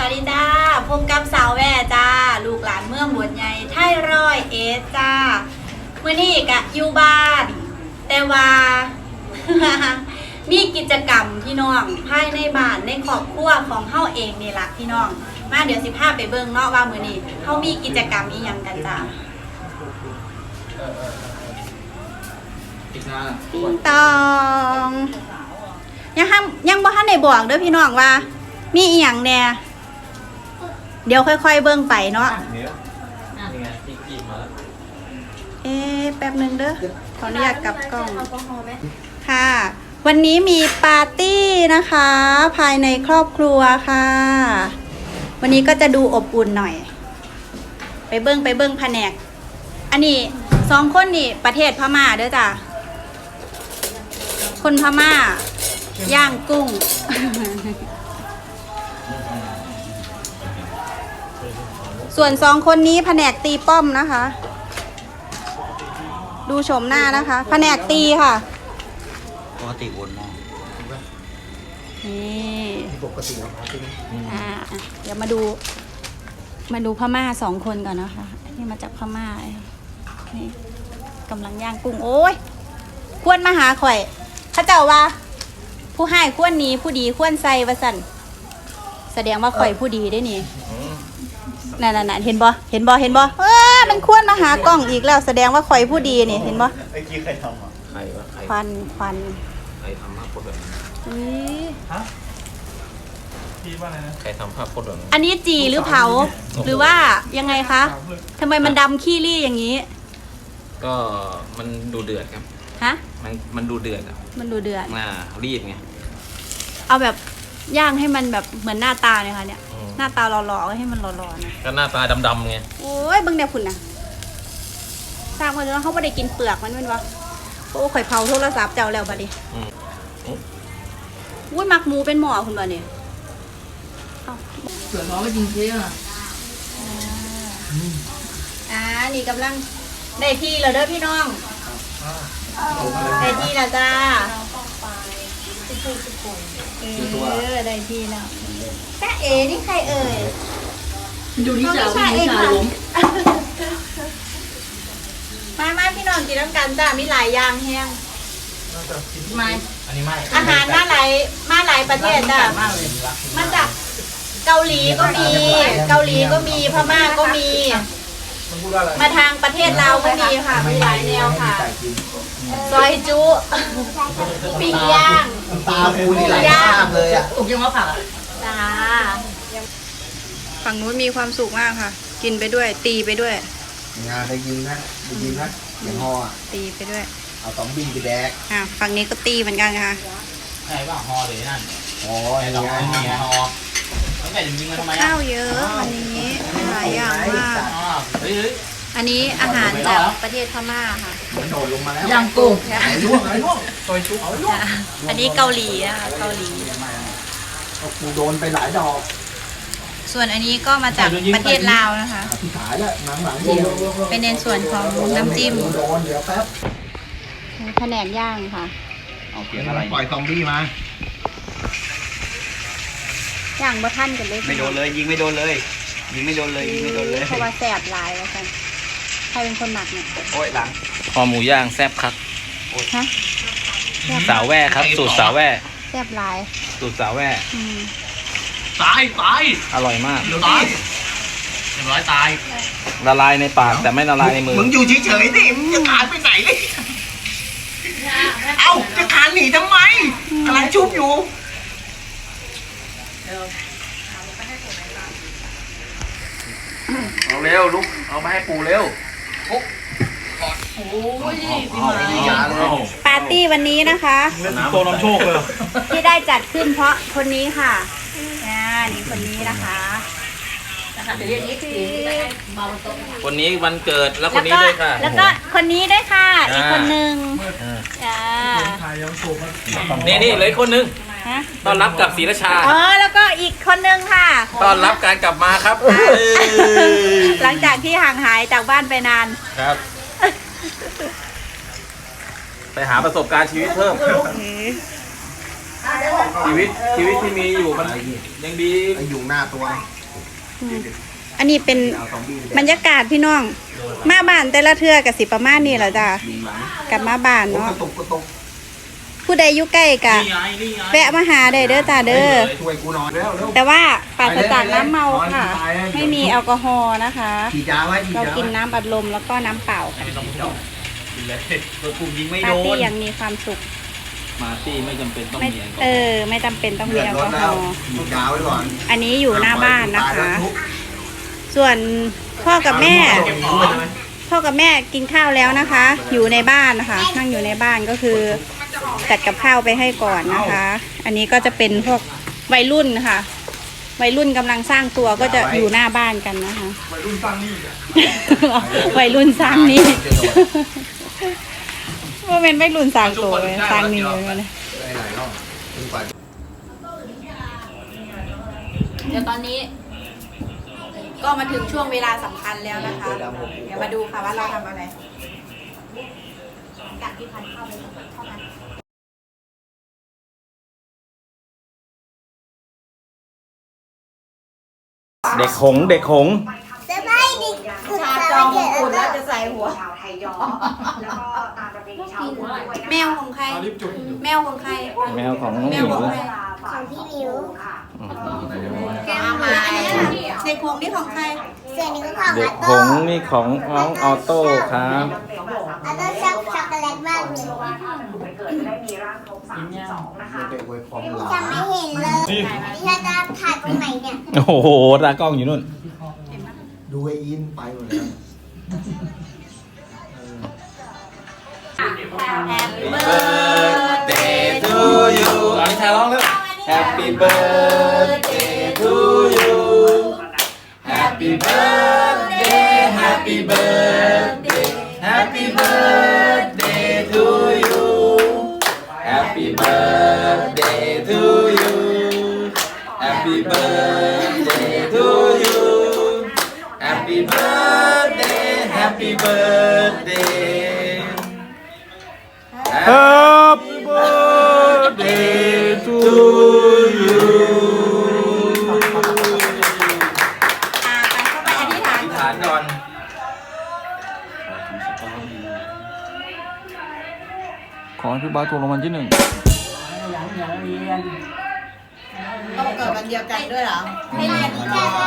วัสดีจ้าพบกับสาวแว่จ้า ลูกหลานเมืองบวชใหญ่ไทยร้อยเอสจ้าเมื่อนี้กะอยู่บ้าน แต่ว่า มีกิจกรรมพี่น้องภายในบ้านในครอบครัวของเฮาเองนี่ละพี่น้อง มาเดี๋ยวสิพาไปเบิ่งเนาะว่ามื้อนี้เฮามีกิจกรรมอีหยังกันจ้าปิดหน้าติงตองยังห้ามยังบ่ทันได้บอกเด้อพี่น้องว่า มีอีหยังแน่ เดี๋ยวค่อย ๆ เบิ่งไปเนาะ เนี้ยนี่ไงพี่กีบมาแล้วเอ๊ะแป๊บหนึงเด้อ ขออนุญาตกลับกล้องค่ะ วันนี้มีปาร์ตี้นะคะ ภายในครอบครัวค่ะ วันนี้ก็จะดูอบอุ่นหน่อย ไปเบิ้งไปเบิ้งแผนก อันนี้สองคนนี่ประเทศพม่าเด้อจ้ะคนพม่า ย่างกุ้ง ส่วนสองคนนี้แผนกตีป้อมนะคะ ดูชมหน้านะคะ แผนกตีค่ะ ปกติวนมองนี่ปกติแล้วครับที่นี่อ่าอะเดี๋ยวมาดู มาดูพม่าสองคนก่อนนะคะนี่มาจากพม่านี่กำลังย่างกุ้งโอ้ยควรมาหาข่อยเข้าเจ้าว่า ผู้ให้ควรหนี้ผู้ดีควรใส่วาสันแสดงว่าข่อยผู้ดีได้นี่ นั่นนั่นๆๆเห็นบ่เห็นบ่เห็นบ่เออมันควรมาหากล้องอีกแล้วแสดงว่าข่อยผู้ดีนี่เห็นบ่ไอ้กี้ใครทำอะใครวะใครควันควันใครทำภาพพจน์แบบนั้นอุ๊ยพี่ว่าอะไรนะใครทำภาพพจน์แบบนั้นอันนี้จีหรือเผา หรือว่ายังไงคะทำไมมันดำขี้รี่อย่างนี้ ก็มันดูเดือดครับฮะมันมันดูเดือดอะมันดูเดือดหน้ารีบไงเอาแบบย่างให้มันแบบเหมือนหน้าตาเนี่ยค่ะเนี่ยอืม หน้าตาหล่อๆให้มันหล่อๆนะก็หน้าตาดำๆไงโอ้ยเบิ่งเดี๋ยวคุณนะสร้างมาแล้วเขาไม่ได้กินเปลือกมันเป็นวะโอ้ข่อยเผาโทรศัพท์เจ้าแล้วบัดนี้อืมอุ้ยหมักหมูเป็นหมอคุณบ่เนี่ยเอาเผื่อน้องไม่กินเค้กอะอ่านี่กำลังได้ที่แล้วเด้อพี่น้องได้ที่แล้วจ้าเออได้ที่แล้ว แม่เอ๋นี่ใครเอ่ยดูนิสาน้องนิวิชานิเองสาค่ะล้มมามาพี่น้องกินน้ำกันจ้ามีหลายอย่างแห้งไม่อันนี้ไม่อาหารมาหลายมาหลายประเทศจ้ะมากเลยมาจากเกาหลีก็มี เกาหลีก็มีพม่าก็มีมันพูดว่าอะไรมาทางประเทศเราวก็มีค่ะมีหลายแนวค่ะไก่กินซอยจุปิ้งย่างตาปูนี่หลายภาพเลยอะอุกยังว่าผักอะจ้า ฝั่งนู้นมีความสุขมากค่ะ กินไปด้วย ตีไปด้วย งานได้ยินนะได้ยินนะอย่างห่ออะตีไปด้วยเอาสองบินไปแดกอะฝั่งนี้ก็ตีเหมือนกันค่ะใครว่าฮอเลยนั่นอ๋ออย่างเงี้ยฮอตั้งแต่ยิงมาทำไมข้าวเยอะวันนี้หลายอย่างมากอ๋อเฮ้ยเฮ้ยอันนี้อาหารจากประเทศพม่าค่ะ เหมือนโดดลงมาแล้วย่างกุ้งไอ้ล่วงไอ้ล่วงซอยชุบเอาล่วงอันนี้เกาหลีนะคะเกาหลีเอากูโดนไปหลายดอก ส่วนอันนี้ก็มาจากประเทศลาวนะคะที่ขายแล้วหลังหลังๆเดียวเป็นในส่วนของน้ำจิ้มโดนเดี๋ยวแป๊บแผนกย่างค่ะเอาเขียนอะไรปล่อยซอมบี้มาย่างบะท่านกันเลยไม่โดนเลย ยิงไม่โดนเลย ยิงไม่โดนเลยยิงไม่โดนเลยเพราะว่าแสบหลายแล้วกันใครเป็นคนหมักเนี่ยโอ้ยหลังคอหมูย่างแซ่บครับฮะสาวแว่ครับ สูตรสาวแว่แสบหลาย สูตรสาวแว่อืม ตายตายอร่อยมาก เดี๋ยวตายเรียบร้อยตาย ละลายในปากแต่ไม่ละลายในมือ มึงอยู่เฉยๆดิมึงจะขานไปไหนเลยเอ้าจะขานหนีทำไมกำลังชุบอยู่เอาเร็วลุกเอามาให้ปูเร็วโอ้ยพี่ไม้อย่าเลยปาร์ตี้วันนี้นะคะโตน้ำโชคเลย ที่ได้จัดขึ้นเพราะคนนี้ค่ะอ่า นี่คนนี้นะคะนะคะเดี๋ยวเรียกนิดนึงเบาโต๊ะคนนี้วันเกิดแล้วคแล้วนนี้ก็ด้วยค่ะ แล้วก็คนนี้ด้วยค่ะอ่าอีกคนนึงอ่าอ่าถ่ายยังโชคมานี่นี่เหลยคนหนึงฮะต้อนรับกับศรีราชา อ๋อแล้วก็อีกคนนึงค่ะ ต้อนรับการกลับมาครับหลังจากที่ห่างหายจากบ้านไปนาน ครับ ไปหาประสบการณ์ชีวิตเพิ่ม ชีวิตชีวิตที่มีอยู่มันยังดีไอ้ยุงหน้าตัวอันนี้เป็นเอาซอมบี้บรรยากาศพี่น้อง มาบ้านแต่ละเทือกับสิประมาณนี้แหละจ้ะยุงหลังกลับมาบ้านโอ้กเนาะระตุกกระตุกผู้ใดอยู่ใกล้กะนี่ไงนี่ไงแวะมาหาได้เด้อจ้าเด้อช่วยกูหน่อยเร็วเร็วแต่ว่าปราศจากน้ำเมาค่ะ ไม่มีแอลกอฮอล์นะคะฉีดยาไว้ฉีดเรายากินไว้น้ำอัดลมแล้วก็น้ำเปล่าค่ะไม่ต้องจบกินเลยโดนปุ่มยิงไม่ปาโดร์ตี้นอย่างมีความสุข มาตี้ไม่จำเป็นต้องไม่มีแอลกอฮเออล์อไม่จำเป็นต้องมีเลือดแอลลกดอฮแล้วอล์ฉีดยาไว้ก่อนอันนี้อยู่หน้าบ้านนะตยแล้วคะ ทุบส่วนพ่อกับแม่ เอาลูกส่งใช่ไหมพ่อกับแม่กินข้าวแล้วนะคะ อยู่ในบ้านนะคะ นั่งอยู่ในบ้านก็คือจัดกับข้าวไปให้ก่อนนะคะ อันนี้ก็จะเป็นพวกวัยรุ่นนะคะวัยรุ่นกำลังสร้างตัวก็จะอยู่หน้าบ้านกันนะคะ วัยรุ่นสร้างนี่วัยรุ่นสร้างหนี้ ว่าเป็นวัยรุ่นสร้างตัวเลยสร้างหนี้เลยนะได้หลายรอบจนกว่าเดี๋ยวตอนนี้ ก็มาถึงช่วงเวลาสำคัญแล้วนะคะ เดี๋ยวมาดูค่ะว่าเราทำอะไรจากที่พันเข้าไปเข้ามาเด็กหงเด็กหงจะไม่ดิคุณชาจะจองเกิดอุ่นแล้แล้ววจะใส่หัว แมวของใครแมวของใคร แมวของน้องแมหวมิของวใครของพี่มิวเอามาอันนี้ล่ะเด็กหงนี่ของใคร ส่วนนี้ก็ของเด็อากหโต้งนี่ของน้องออโต้ครับอาโต้ชอบช็อกโกแลตมากเลยเด็กไว้พร้อมหลาจะไม่เห็นเลยนี่ถ้าจะถ่ายตรงไหนเนี่ยโอ้โหตากล้องอยู่นู่นดูไอ้ยินไปหมดแล้ว Happy birthday to you อันนี้ชายร้องเลย Happy birthday to you Happy birthday Happy birthday Happy birthday to you Happy birthday to you Happy birthday to you Happy birthday Happy birthday Happy birthday to you อ่าไปเข้าไปอธิษฐานอธิษก่อฐานนก่อนขอให้พี่บาสถูกรางวัลที่หนึ่งต้องเกิดวันเดียวกันด้วยเหรอให้เรียน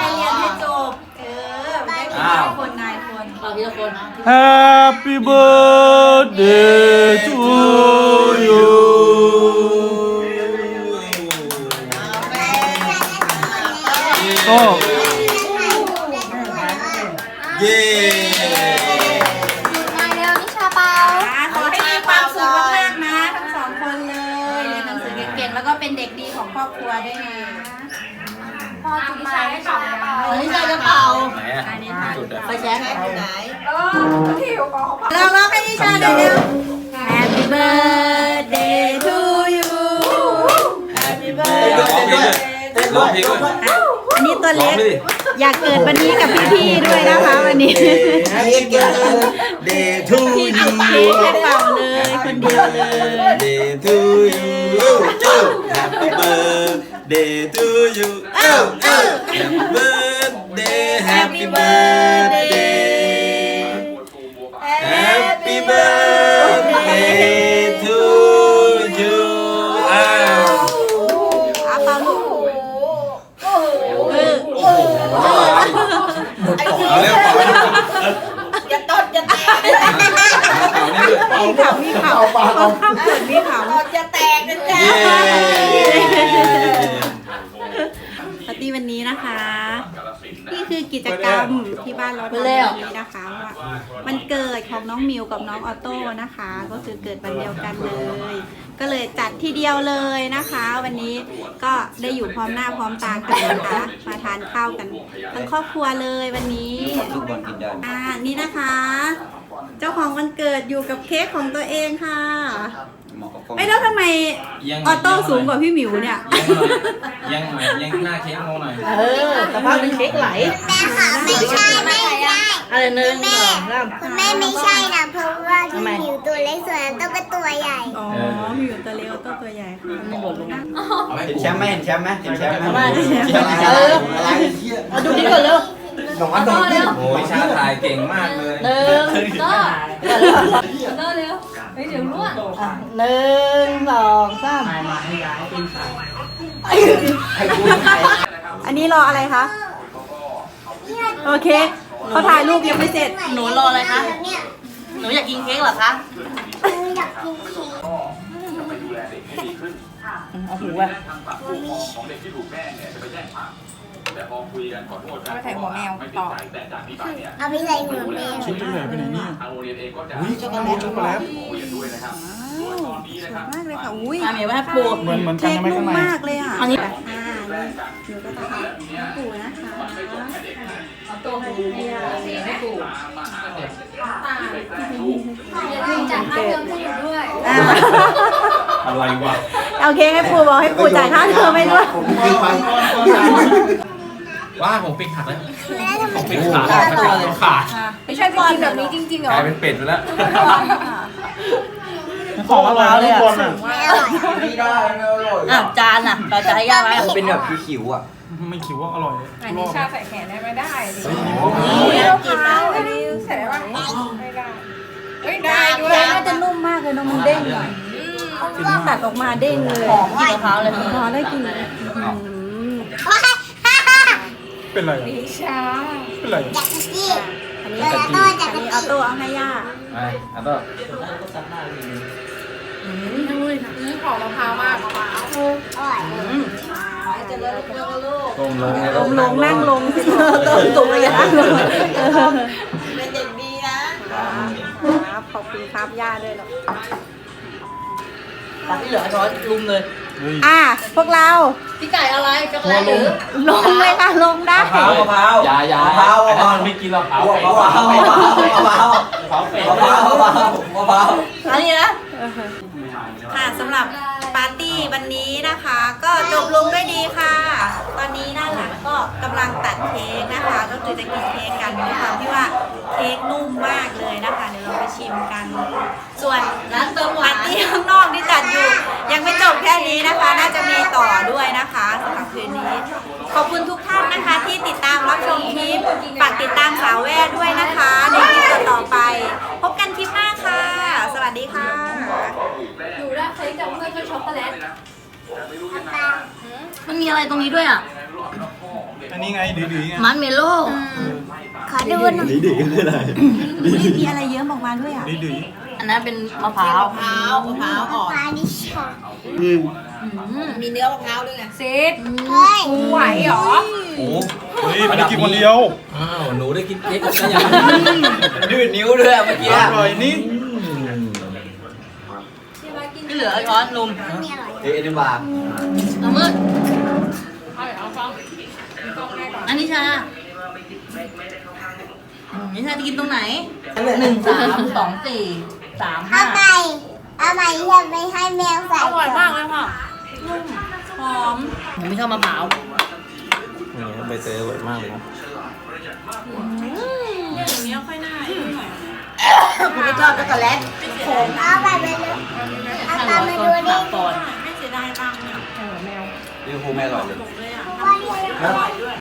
ให้เรียนให้จบ เออได้เป็นเจ้าคนนาย คนเอาทีละคน Happy birthday to you ก็เย้มาเร็วนิชาเปาอ่าขอให้มีความสุขมากๆนะ ทั้งสองคนเลย เรียนหนังสือเก่งๆ แล้วก็เป็นเด็กดีของครอบครัวด้วยนะ พ่อจุ๊บชายให้เป่าเป่าอันนี้ใครจะเป่าไหนอะอันนี้ค่ะจุดอะไฟแช็กไหนเราร้องให้นิชาหน่อยเร็ว Happy birthday to you Happy ร้องเพลงด้วย birthday ร้องเพลงด้วยอันนี้ตัวร้อเล็งกดิอยากเกิดวันนี้กับพี่ๆด้วยนะคะวันนี้ Happy birthday to พี่ you จุ๊บเค้กให้เป่าเลยคนเดียวเลย Day to you Happy birthday to you Happy birthday Happy birthday Happy birthday to you อ้าวอาเป่าลูกเออเอาเร็วเป่าให้ดูก่อนจะต้นจะแตกเป่านี่ด้วยมีเผามีเผาเอาข้าวเกิดมีเผา ต้นจะแตกนะจ๊ะ เย้ ปาร์ตี้วันนี้นะคะ นี่คือกิจกรรม ที่บ้านเราทำวันนี้นะคะว่ามันเกิดของน้องมิวกับน้องออโต้นะคะ ก็คือเกิดวันเดียวกันเลย ก็เลยจัดทีเดียวเลยนะคะ วันนี้ก็ได้อยู่พร้อมหน้าพร้อมตากันนะคะมาทานข้าวกันทั้งครอบครัวเลยวันนี้ ทุกคนกินได้ อ่านี่นะคะ เจ้าของวันเกิดอยู่กับเค้กของตัวเองค่ะเหมาะกับกล้องไม่แล้วทำไมออโต้สูงกว่าพี่หมิวเนี่ยยังหน่อยยังหน่อยยังหน้าเค้กโมหน่อยเออสภาพเป็นเค้กไหลแม่ค่ะไม่ใช่ไม่ใช่อะไรหนึ่งสองสาม คุณแม่ไม่ใช่นะเพราะว่าที่หมิวตัวเล็กส่วนนั้นต้องเป็นตัวใหญ่ อ๋อมีอยู่ตัวเล็กกับตัวใหญ่ค่ะมันหมดลงเห็นแชมป์ไหมเห็นแชมป์ไหมเห็นแชมป์ไหมมาดิอะไรอะไรเชี่ยเอาดูนี่ก่อนเร็วห นอนหนอนโอ้ยชาถ่ายเก่งมากเลยหนึ่งก็ก็เร็วเฮ้ยเดี๋ยวร่วงอะหนึ่งสองสามให้กูใครอันนี้รออะไรคะ โอเค เขาถ่ายรูปยังไม่เสร็จ หนูรออะไรคะ หนูอยากกินเค้กเหรอคะอยากกินเค้กเอาหูว่ะเอาไปใส่หัวาม แมวต่อเอาไปใส่หัวแมวชิ้นตัวใหญ่ไปไหนเนี่ยอุ้ยช็อกโกแลตสวยมากเลยค่ะอุ้ยมาเมียว่าให้ปูเหมือนเหมือนกันเค้กใช่ไหมนุ่ข้ามงในมากเลยอะอันนี้อ่านี่หนูก็จะทำให้ปู่นะคะอย่าลืมจ่ายค่าเทอมให้หนูด้วยอ่าอะไรวะโอเคให้ปู่บอกให้ปู่จ่ายค่าเทอมให้ด้วยผมกินไป ว่าผมปิกหักแล้วแม่ทำไมปิกขาดขาดไม่ใช่บอลแบบนี้จริงๆเหรกอลายเป็นเป็ดไปแล้ว ของอร่อยทุกคนอะไม่อร่อยไม่ได้ไม่อร่อยอะจานอะเราจะให้ย่าไหมเป็นแบบขิวๆอะไม่คิดว่าอร่อยอันนี้ชาใส่แขนได้ไหมได้ดินี่อยากกินนะอันนี้ใส่ได้ปะไม่ได้เฮ้ยได้ด้วแกยน่าจะนุ่มมากเลยเนอะมันเด้งหน่อยตัดออกมาเด้งเลยหอมกินมะพร้าวเลย พอได้กินเลย อืม เป็นไรปีชาเป็นไรจากกะจี้อันนี้เวลาต้อนจากอันกะนี้จี้เอาตัวเอาให้ย่าไปอะก็ซื้อของมะพร้าวมากอร่อยตรงลงลงลงนั่งลงสิตัวตุกเลยนะเป็นเด็กดีนะครับขอบคุณครับย่าด้วยหรอกตักที่เหลือช้อนลุมเลย อะพวกเราพี่ไก่อะไรช็อกโกแลตหรือลงเลยค่ะลงได้ มะพร้าวมะพร้าวอย่าอย่ามะพร้าวไอ้มะพร้าวนั่นไม่กินหรอกเผามะเป็ดพร้าวมะพร้าวมะพร้าวเผาเป็ดมะพร้าวมะพร้าวมะพร้าว อันนี้นะ ค่ะสำหรับปาร์ตี้ วันนี้นะคะก็จบลงด้วยดีค่ะ ตอนนี้ด้านหลังก็กำลังตัดเค้กนะคะ ก็คือจะกินเค้กกันด้วยความที่ว่าเค้กนุ่มมากเลยนะคะเดี๋ยวเราไปชิมกัน ส่วนร้านเติมหวาปานร์ตี้ข้างนอกที่จัดอยู่ ยังไม่จบแค่นี้นะคะ น่าจะมีต่อด้วยนะคะสำหรับคืน ตรงนี้ด้วยอะ อันนี้ไงดื้อๆไงมันเมโล่ขอดูหน่อยดีๆคืออะไรมีอะไรเยอะออกมาด้วยอะดื้ออันนั้นเป็นมะพร้าวมะพร้าวมะพร้าวอ่อนปลาดิชอมีเนื้อมะพร้าวด้วยไงซีดเฮ้ยไหวเหรอโอ้ๆเฮ้ยไม่ได้กินคนเดียว อ้าว หนูได้กินเค้กกันยังดื้อนิ้วด้วยเมื่อกี้อร่อยนี่ที่เหลือช้อนลุมมีอร่อยเอ็นบาร์เอามืด องให้ก่อนอันนี้ชาอืมนิชาจะกินตรงไหนหนึ่งสามสองสี่สามห้าเอาไปเอาไปจะไปให้แมวใส่อร่อยมากเลยค่ะหอมผมไม่ชอบมะพร้าวใบเตยอร่อยมากเลยครับอย่างนี้ค่อยน่าผมไม่ชอบช็อกโกแลตเอาไปไปเลยเอาตามมาดูดิสามปอนด์ไม่เสียดายตังค์เนี่ยลิเวอร์พูลไม่อร่อยเลยเลยอะว่าเดี๋ยว